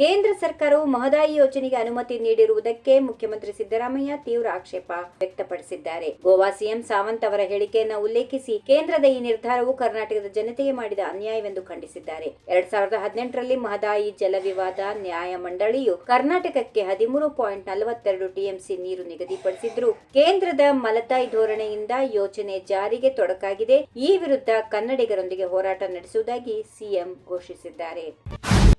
ಕೇಂದ್ರ ಸರ್ಕಾರವು ಮಹದಾಯಿ ಯೋಜನೆಗೆ ಅನುಮತಿ ನೀಡಿರುವುದಕ್ಕೆ ಮುಖ್ಯಮಂತ್ರಿ ಸಿದ್ದರಾಮಯ್ಯ ತೀವ್ರ ಆಕ್ಷೇಪ ವ್ಯಕ್ತಪಡಿಸಿದ್ದಾರೆ. ಗೋವಾ ಸಿಎಂ ಸಾವಂತ್ ಅವರ ಹೇಳಿಕೆಯನ್ನು ಉಲ್ಲೇಖಿಸಿ ಕೇಂದ್ರದ ಈ ನಿರ್ಧಾರವು ಕರ್ನಾಟಕದ ಜನತೆಗೆ ಮಾಡಿದ ಅನ್ಯಾಯವೆಂದು ಖಂಡಿಸಿದ್ದಾರೆ. ಎರಡ್ ಸಾವಿರದ ಹದಿನೆಂಟರಲ್ಲಿ ಮಹದಾಯಿ ಜಲ ವಿವಾದ ನ್ಯಾಯ ಮಂಡಳಿಯು ಕರ್ನಾಟಕಕ್ಕೆ ಹದಿಮೂರು ಪಾಯಿಂಟ್ ನಲವತ್ತೆರಡು ಟಿಎಂಸಿ ನೀರು ನಿಗದಿಪಡಿಸಿದ್ರು ಕೇಂದ್ರದ ಮಲತಾಯಿ ಧೋರಣೆಯಿಂದ ಯೋಜನೆ ಜಾರಿಗೆ ತೊಡಕಾಗಿದೆ. ಈ ವಿರುದ್ಧ ಕನ್ನಡಿಗರೊಂದಿಗೆ ಹೋರಾಟ ನಡೆಸುವುದಾಗಿ ಸಿಎಂ ಘೋಷಿಸಿದ್ದಾರೆ.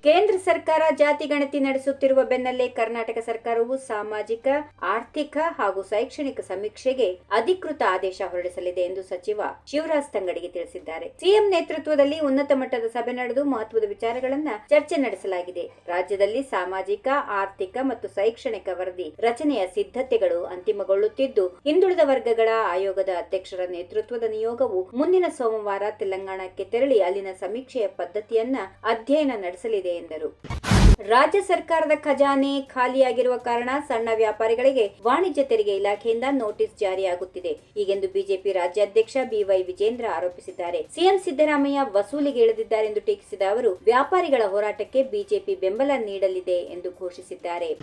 ಕೇಂದ್ರ ಸರ್ಕಾರ ಜಾತಿ ಗಣತಿ ನಡೆಸುತ್ತಿರುವ ಬೆನ್ನಲ್ಲೇ ಕರ್ನಾಟಕ ಸರ್ಕಾರವು ಸಾಮಾಜಿಕ, ಆರ್ಥಿಕ ಹಾಗೂ ಶೈಕ್ಷಣಿಕ ಸಮೀಕ್ಷೆಗೆ ಅಧಿಕೃತ ಆದೇಶ ಹೊರಡಿಸಲಿದೆ ಎಂದು ಸಚಿವ ಶಿವರಾಜ್ ತಂಗಡಿಗೆ ತಿಳಿಸಿದ್ದಾರೆ. ಸಿಎಂ ನೇತೃತ್ವದಲ್ಲಿ ಉನ್ನತ ಮಟ್ಟದ ಸಭೆ ನಡೆದು ಮಹತ್ವದ ವಿಚಾರಗಳನ್ನ ಚರ್ಚೆ ನಡೆಸಲಾಗಿದೆ. ರಾಜ್ಯದಲ್ಲಿ ಸಾಮಾಜಿಕ, ಆರ್ಥಿಕ ಮತ್ತು ಶೈಕ್ಷಣಿಕ ವರದಿ ರಚನೆಯ ಸಿದ್ಧತೆಗಳು ಅಂತಿಮಗೊಳ್ಳುತ್ತಿದ್ದು, ಹಿಂದುಳಿದ ವರ್ಗಗಳ ಆಯೋಗದ ಅಧ್ಯಕ್ಷರ ನೇತೃತ್ವದ ನಿಯೋಗವು ಮುಂದಿನ ಸೋಮವಾರ ತೆಲಂಗಾಣಕ್ಕೆ ತೆರಳಿ ಅಲ್ಲಿನ ಸಮೀಕ್ಷೆಯ ಪದ್ಧತಿಯನ್ನ ಅಧ್ಯಯನ ನಡೆಸಲಿದೆ ಎಂದರು. ರಾಜ್ಯ ಸರ್ಕಾರದ ಖಜಾನೆ ಖಾಲಿಯಾಗಿರುವ ಕಾರಣ ಸಣ್ಣ ವ್ಯಾಪಾರಿಗಳಿಗೆ ವಾಣಿಜ್ಯ ತೆರಿಗೆ ಇಲಾಖೆಯಿಂದ ನೋಟಿಸ್ ಜಾರಿಯಾಗುತ್ತಿದೆ. ಹೀಗೆಂದು ಬಿಜೆಪಿ ರಾಜ್ಯಾಧ್ಯಕ್ಷ ಬಿವೈ ವಿಜೇಂದ್ರ ಆರೋಪಿಸಿದ್ದಾರೆ. ಸಿಎಂ ಸಿದ್ದರಾಮಯ್ಯ ವಸೂಲಿಗೆ ಇಳಿದಿದ್ದಾರೆ ಎಂದು ಟೀಕಿಸಿದ ಅವರು, ವ್ಯಾಪಾರಿಗಳ ಹೋರಾಟಕ್ಕೆ ಬಿಜೆಪಿ ಬೆಂಬಲ ನೀಡಲಿದೆ ಎಂದು ಘೋಷಿಸಿದ್ದಾರೆ.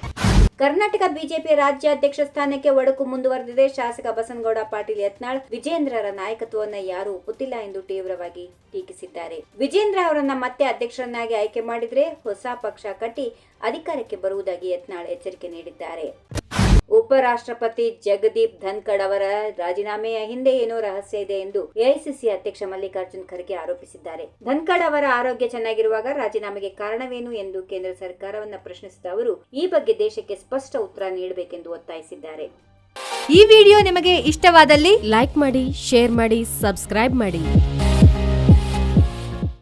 ಕರ್ನಾಟಕ ಬಿಜೆಪಿ ರಾಜ್ಯಾಧ್ಯಕ್ಷ ಸ್ಥಾನಕ್ಕೆ ಒಡಕು ಮುಂದುವರೆದಿದೆ. ಶಾಸಕ ಬಸನಗೌಡ, ಪಾಟೀಲ್ ಯತ್ನಾಳ್, ವಿಜೇಂದ್ರರ ನಾಯಕತ್ವವನ್ನು ಯಾರೂ ಒಪ್ಪುತ್ತಿಲ್ಲ ಎಂದು ತೀವ್ರವಾಗಿ ಟೀಕಿಸಿದ್ದಾರೆ. ವಿಜೇಂದ್ರ ಅವರನ್ನ ಮತ್ತೆ ಅಧ್ಯಕ್ಷರನ್ನಾಗಿ ಆಯ್ಕೆ ಮಾಡಿದ್ರೆ ಹೊಸ ಪಕ್ಷ ಕಟ್ಟಿ ಅಧಿಕಾರಕ್ಕೆ ಬರುವುದಾಗಿ ಯತ್ನಾಳ್ ಎಚ್ಚರಿಕೆ ನೀಡಿದ್ದಾರೆ. ಉಪರಾಷ್ಟ್ರಪತಿ ಜಗದೀಪ್ ಧನ್ಕಡ್ ಅವರ ರಾಜೀನಾಮೆಯ ಹಿಂದೆ ಏನೋ ರಹಸ್ಯ ಇದೆ ಎಂದು ಎಐಸಿಸಿ ಅಧ್ಯಕ್ಷ ಮಲ್ಲಿಕಾರ್ಜುನ್ ಖರ್ಗೆ ಆರೋಪಿಸಿದ್ದಾರೆ. ಧನ್ಕಡ್ ಅವರ ಆರೋಗ್ಯ ಚೆನ್ನಾಗಿರುವಾಗ ರಾಜೀನಾಮೆಗೆ ಕಾರಣವೇನು ಎಂದು ಕೇಂದ್ರ ಸರ್ಕಾರವನ್ನ ಪ್ರಶ್ನಿಸಿದ ಅವರು, ಈ ಬಗ್ಗೆ ದೇಶಕ್ಕೆ ಸ್ಪಷ್ಟ ಉತ್ತರ ನೀಡಬೇಕೆಂದು ಒತ್ತಾಯಿಸಿದ್ದಾರೆ. ಈ ವಿಡಿಯೋ ನಿಮಗೆ ಇಷ್ಟವಾದಲ್ಲಿ ಲೈಕ್ ಮಾಡಿ, ಶೇರ್ ಮಾಡಿ, ಸಬ್ಸ್ಕ್ರೈಬ್ ಮಾಡಿ.